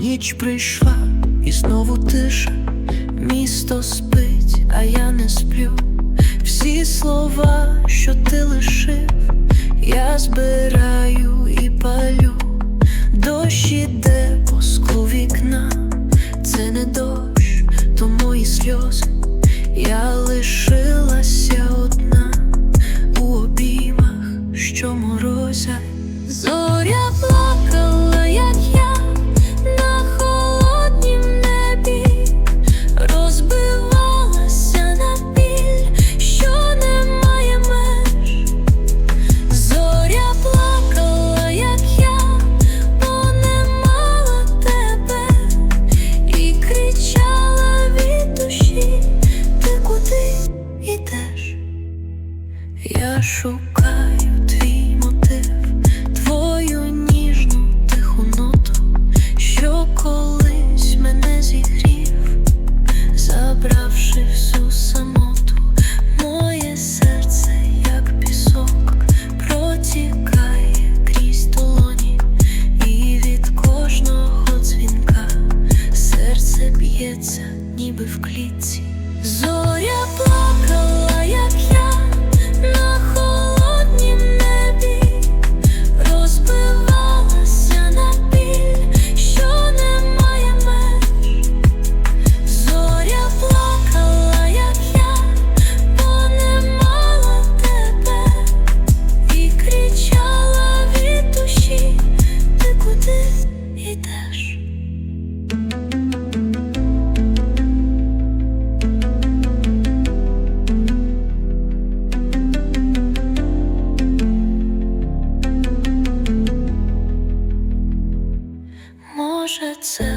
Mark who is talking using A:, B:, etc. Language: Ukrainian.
A: Ніч прийшла і знову тиша, місто спить, а я не сплю. Всі слова, що ти лишив, я збираю. я шукаю. itself.